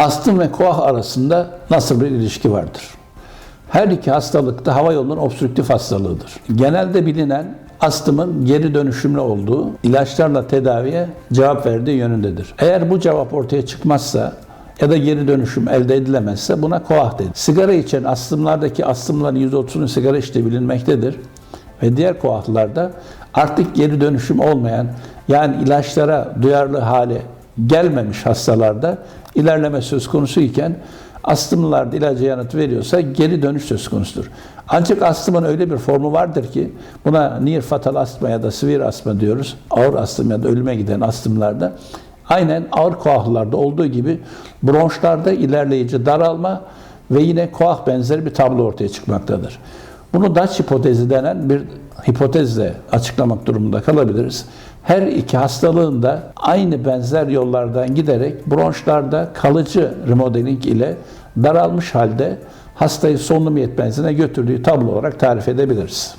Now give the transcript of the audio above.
Astım ve koah arasında nasıl bir ilişki vardır? Her iki hastalık da hava yolunun obstrüktif hastalığıdır. Genelde bilinen astımın geri dönüşümlü olduğu ilaçlarla tedaviye cevap verdiği yönündedir. Eğer bu cevap ortaya çıkmazsa ya da geri dönüşüm elde edilemezse buna koah denir. Sigara içen astımlardaki astımların %30'unu sigara içtiği bilinmektedir. Ve diğer koahlarda artık geri dönüşüm olmayan yani ilaçlara duyarlı hale gelmemiş hastalarda ilerleme söz konusu iken astımlılarda ilaca yanıt veriyorsa geri dönüş söz konusudur. Ancak astımın öyle bir formu vardır ki buna near fatal astma ya da severe astma diyoruz. Ağır astım ya da ölüme giden astımlarda aynen ağır koahlarda olduğu gibi bronşlarda ilerleyici daralma ve yine koah benzeri bir tablo ortaya çıkmaktadır. Bunu Dutch hipotezi denen bir hipotezle açıklamak durumunda kalabiliriz. Her iki hastalığın da aynı benzer yollardan giderek bronşlarda kalıcı remodeling ile daralmış halde hastayı solunum yetmezliğine götürdüğü tablo olarak tarif edebiliriz.